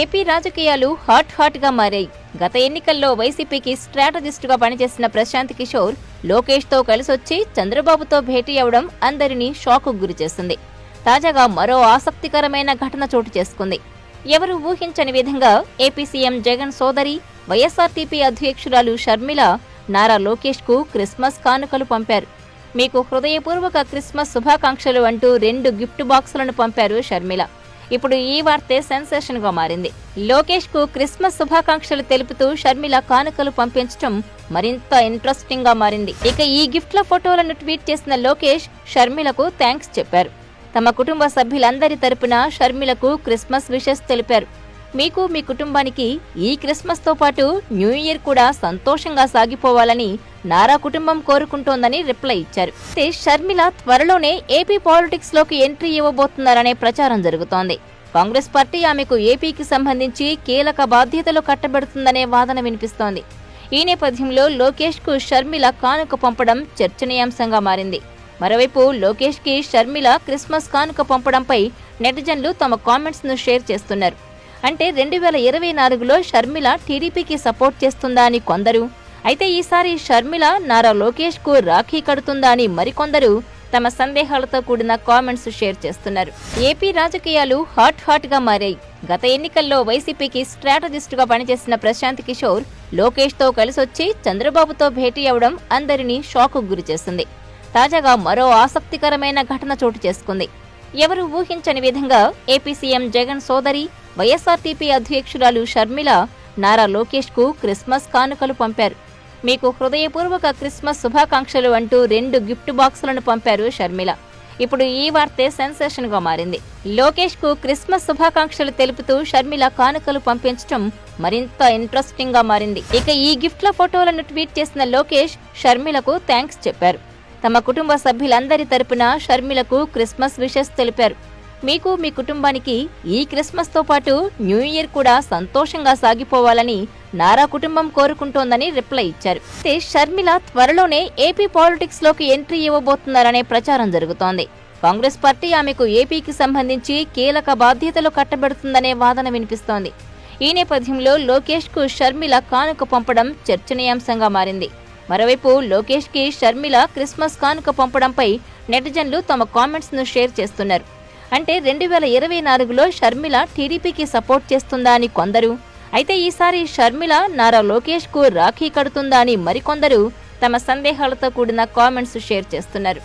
AP రాజకీయాలు hot హాట్గా మారాయి. గత ఎన్నికల్లో వైసీపీకి స్ట్రాటజిస్టుగా పనిచేసిన ప్రశాంత్ కిషోర్ లోకేష్తో కలిసొచ్చి చంద్రబాబుతో భేటీ అవడం అందరినీ షాక్ గురి చేస్తుంది. తాజాగా మరో ఆసక్తికరమైన ఘటన చోటు చేసుకుంది. ఎవరు ఊహించని విధంగా ఏపీ సీఎం జగన్ సోదరి వైఎస్ఆర్టీపీ అధ్యక్షురాలు షర్మిల నారా లోకేష్కు క్రిస్మస్ కానుకలు పంపారు. మీకు హృదయపూర్వక క్రిస్మస్ శుభాకాంక్షలు అంటూ రెండు గిఫ్ట్ బాక్సులను పంపారు షర్మిల. ఇప్పుడు ఈ వార్తే సెన్సేషన్గా మారింది. లోకేష్కు క్రిస్మస్ శుభాకాంక్షలు తెలుపుతూ షర్మిల కానుకలు పంపించడం మరింత ఇంట్రెస్టింగ్గా మారింది. ఇక ఈ గిఫ్ట్ల ఫోటోలను ట్వీట్ చేసిన లోకేష్ షర్మిలకు థ్యాంక్స్ చెప్పారు. తమ కుటుంబ సభ్యులందరి తరపున షర్మిలకు క్రిస్మస్ విషెస్ తెలిపారు. మీకు మీ కుటుంబానికి ఈ క్రిస్మస్తో పాటు న్యూ ఇయర్ కూడా సంతోషంగా సాగిపోవాలని నారా కుటుంబం కోరుకుంటోందని రిప్లై ఇచ్చారు. అయితే షర్మిల త్వరలోనే ఏపీ పాలిటిక్స్లోకి ఎంట్రీ ఇవ్వబోతున్నారనే ప్రచారం జరుగుతోంది. కాంగ్రెస్ పార్టీ ఆమెకు ఏపీకి సంబంధించి కీలక బాధ్యతలు కట్టబెడుతుందనే వాదన వినిపిస్తోంది. ఈ నేపథ్యంలో లోకేష్కు షర్మిల కానుక పంపడం చర్చనీయాంశంగా మారింది. మరోవైపు లోకేష్కి షర్మిల క్రిస్మస్ కానుక పంపడంపై నెటిజన్లు తమ కామెంట్స్ను షేర్ చేస్తున్నారు. అంటే రెండు వేల ఇరవై నాలుగులో షర్మిల టీడీపీకి సపోర్ట్ చేస్తుందా అని కొందరు అయితే ఈసారి షర్మిల నారా లోకేష్కు రాఖీ కడుతుందా అని మరికొందరు తమ సందేహాలతో కూడిన కామెంట్స్ షేర్ చేస్తున్నారు. ఏపీ రాజకీయాలు హాట్ హాట్గా మారాయి. గత ఎన్నికల్లో వైసీపీకి స్ట్రాటజిస్టుగా పనిచేసిన ప్రశాంత్ కిషోర్ లోకేష్తో కలిసొచ్చి చంద్రబాబుతో భేటీ అవడం అందరినీ షాక్ గురి చేసింది. తాజాగా మరో ఆసక్తికరమైన ఘటన చోటు చేసుకుంది. ఎవరు ఊహించని విధంగా ఏపీ సీఎం జగన్ సోదరి వైఎస్ఆర్టీపీ అధ్యక్షురాలు షర్మిల నారా లోకేష్కు క్రిస్మస్ కానుకలు పంపారు. మీకు హృదయపూర్వక క్రిస్మస్ శుభాకాంక్షలు అంటూ రెండు గిఫ్ట్ బాక్సులను పంపారు షర్మిల. ఇప్పుడు ఈ వార్తే సెన్సేషన్గా మారింది. లోకేష్కు క్రిస్మస్ శుభాకాంక్షలు తెలుపుతూ షర్మిల కానుకలు పంపించడం మరింత ఇంట్రెస్టింగ్గా మారింది. ఇక ఈ గిఫ్ట్ల ఫోటోలను ట్వీట్ చేసిన లోకేష్ షర్మిలకు థ్యాంక్స్ చెప్పారు. తమ కుటుంబ సభ్యులందరి తరపున షర్మిలకు క్రిస్మస్ విషెస్ తెలిపారు. మీకు మీ కుటుంబానికి ఈ క్రిస్మస్తో పాటు న్యూ ఇయర్ కూడా సంతోషంగా సాగిపోవాలని నారా కుటుంబం కోరుకుంటోందని రిప్లై ఇచ్చారు. అయితే షర్మిల త్వరలోనే ఏపీ పాలిటిక్స్లోకి ఎంట్రీ ఇవ్వబోతున్నారనే ప్రచారం జరుగుతోంది. కాంగ్రెస్ పార్టీ ఆమెకు ఏపీకి సంబంధించి కీలక బాధ్యతలు కట్టబెడుతుందనే వాదన వినిపిస్తోంది. ఈ నేపథ్యంలో లోకేష్కు షర్మిల కానుక పంపడం చర్చనీయాంశంగా మారింది. మరోవైపు లోకేష్కి షర్మిల క్రిస్మస్ కానుక పంపడంపై నెటిజన్లు తమ కామెంట్స్ను షేర్ చేస్తున్నారు. అంటే రెండు వేల ఇరవై నాలుగులో షర్మిల టీడీపీకి సపోర్ట్ చేస్తుందా అని కొందరు. అయితే ఈసారి షర్మిల నారా లోకేష్కు రాఖీ కడుతుందా అని మరికొందరు తమ సందేహాలతో కూడిన కామెంట్స్ షేర్ చేస్తున్నారు.